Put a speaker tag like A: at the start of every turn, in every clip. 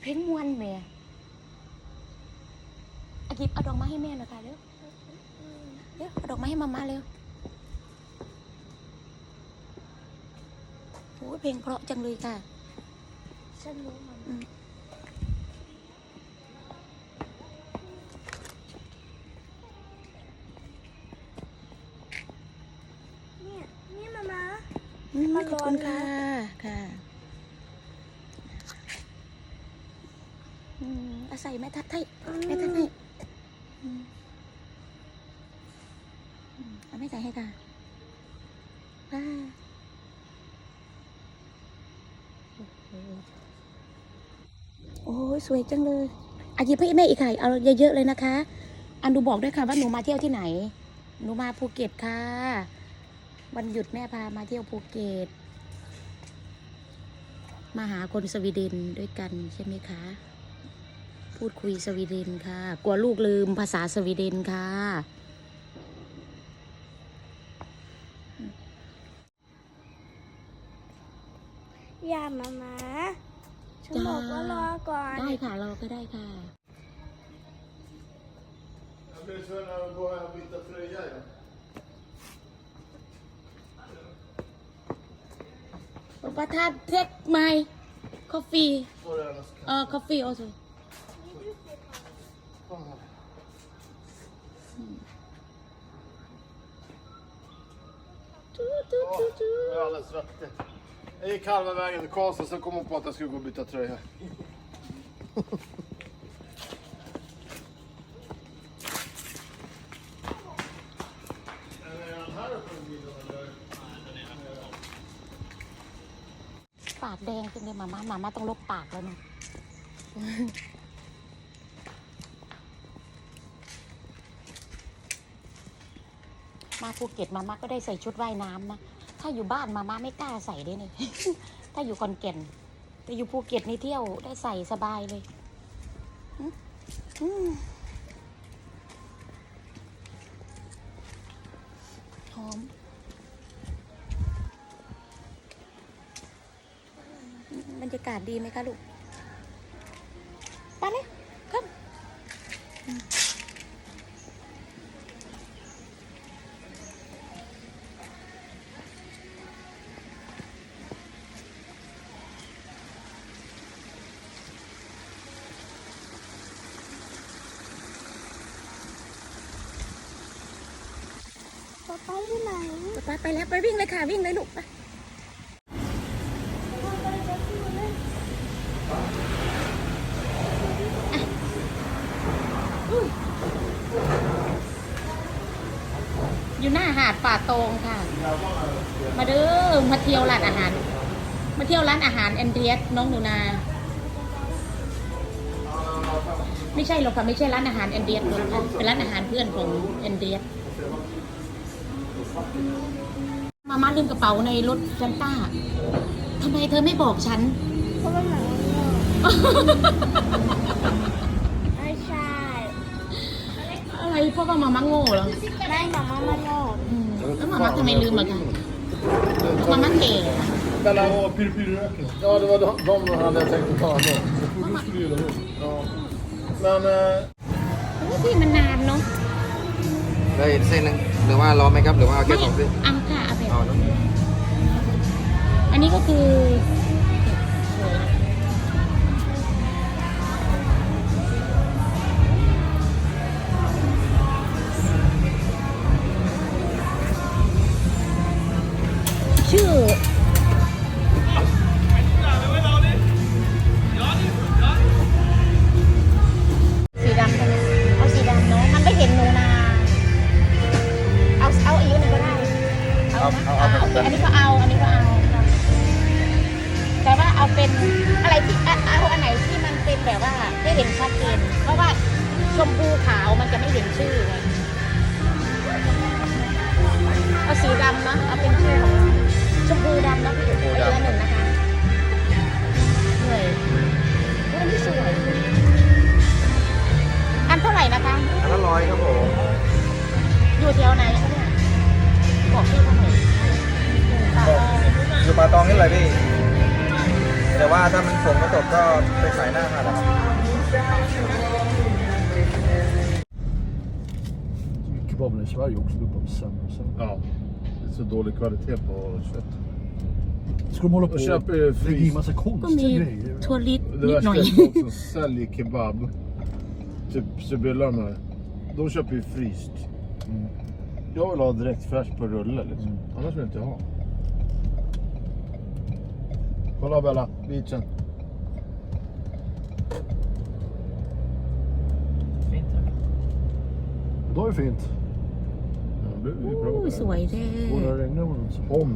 A: เพลงมวนแม่อากิบเอาดอกไม้ให้แม่หน่อยค่ะเร็วเร็วเอาดอกไม้ให้มาม่าเร็วโอ้ยเพลงเพราะจังเลยค่ะ
B: ฉันรู้มัน
A: อืม
B: เนี่ยนี่มามา
A: อืม
B: มัน
A: ขอบคุณ
B: ร้อ
A: ค่ะ
B: นนะ
A: ค่ะ อืมอาศัยแม่ทัดให้แม่ทัดให้อืมอืมเอาแม่ใส่ให้ค่ะว้าโอ้ยสวยจังเลยอายิบให้แม่อีกค่ะเอาเยอะๆเลยนะคะ อันดูบอกด้วยค่ะว่าหนูมาเที่ยวที่ไหน หนูมาภูเก็ตค่ะ วันหยุดแม่พามาเที่ยวภูเก็ตมาหาคนสวีเดนด้วยกันใช่ไหมคะ พูดคุยสวีเดนค่ะ กลัวลูกลืมภาษาสวีเดนค่ะ
B: อย่ามามาฉันบอกว่ารอก่อน
A: ได้ค่ะเราก็ได้ค่ะ
C: Jag blir tvungen att gå och byta tröja. Ja.
A: Papa Tad take my coffee
C: Får du gärna ska-
A: uh, coffee also tu, tu, tu, tu.
C: Jag är alldeles svettig. Jag gick halva vägen till Karlstad så kom hon på att jag skulle gå och byta tröja. Är den här uppe i bilen eller?
A: ปากแดงจังเลยมาม่ามาม่าต้องลบปากแล้วนะ มาภูเก็ตมาม่าก็ได้ใส่ชุดว่ายน้ำนะ ถ้าอยู่บ้านมาม่าไม่กล้าใส่ได้เนี่ยถ้าอยู่คอนแก่น แต่อยู่ภูเก็ตนี่เที่ยวได้ใส่สบายเลยหอมบรรยากาศดีไหมคะลูกไปเลยครับ
B: ป๊าป๊าที่ไหน
A: ไปไปแล้วไปวิ่งเลยค่ะวิ่งเลยลูกไป
B: พ่อไปจะพูดเลย
A: อยู่หน้าหาดป่าตองค่ะ มาเด้อมาเที่ยวร้านอาหาร มาเที่ยวร้านอาหารแอนเดรียสน้องหนูนา ไม่ใช่หรอกค่ะไม่ใช่ร้านอาหารแอนเดรียสหรอกค่ะเป็นร้านอาหารเพื่อนของแอนเดรียส มาม่าลืมกระเป๋าในรถจันต้าทำไมเธอไม่บอกฉัน
B: เพราะว่าหนังมันโง่ไม่ใช่
A: อะไรเพราะว่ามาม่าโง่เหรอ
B: ไม่หนังมันมันโง่
A: อืมแล้วมาม่าทำไมลืมอะคะมาม่าเก๋อะ
C: Ställa och pirr-pirr-röken. Ja, det var de, de hade jag tänkt att ta då. Så måste du göra det. Ja. Men... Eh,
A: โอ้พี่มันนานเนาะ
D: ได้เส้นหนึงหรือว่ารอไหมครับ หรือว่าเอาแค่สองเส้น
A: เอาค่ะเอาไป
D: เอาเนอะ
A: อันนี้ก็คือ ห็นชัดเจนเพราะว่าชมพูขาวมันจะไม่เห็นชื่อเลยเอาสีดำนะเอาเป็นชื่อของชมพูดำเนาะพี่ชมพูดำหนึ่งนะคะเหนื่อยวันนี้
D: สวยอันเท่า
A: ไหร่นะคะอันละร้อยครับผมอยู่แถวไหนเนี่ยบอกพี่เขาหน่อยอยู่ป่าตองนี่
D: เลยพี่แต่ว่าถ้ามั
A: นฝนมา
D: ตกก็ไปขายหน้าค่ดนะครับ
C: Kebaben i Sverige också blir bara sämre och sämre.
E: Ja. Det är så dålig kvalitet på kött.
C: Ska de hålla på
E: och
C: köpa
E: eh,
C: lägga i
E: frys...
C: massa konstiga grejer?
E: Det värsta är Nej. folk som säljer kebab. Typ Sibylla De köper ju fryst. Mm. Jag vill ha direkt fräsch på rulle liksom. Mm. Annars vill jag inte ha. Kolla Bella, beachen.
C: Var ju fint.
E: Ja, det blir
A: โอ้
E: bra.
A: สวยแท้
C: Borde det regna var det inte så.
E: Om.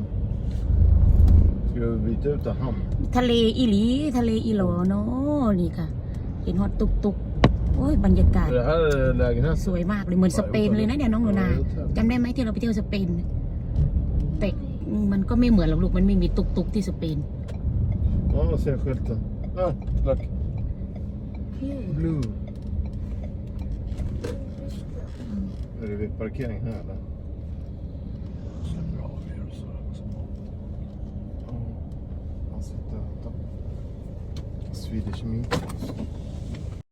E: Ska vi byta ut en hamn?
A: ทะเลอีหลีทะเลอีหลอเนาะนี่ค่ะ เห็นฮอตตุกตุกโอ้ยบรรยากาศ
E: Är det här lägenheten?
A: สวยมากเลยเหมือนสเปนเลยนะเนี่ยน้องหนูนาจำได้ไหมที่เราไปเที่ยวสเปนแต่มันก็ไม่เหมือนหรอกลูกมันไม่มีตุกตุกที่สเปน
E: Ja, jag ser skylten. Ah, look. Blue. Är det vid parkering här eller?
C: Så bra grejer och så.
E: Han sitter och. Swedish meat.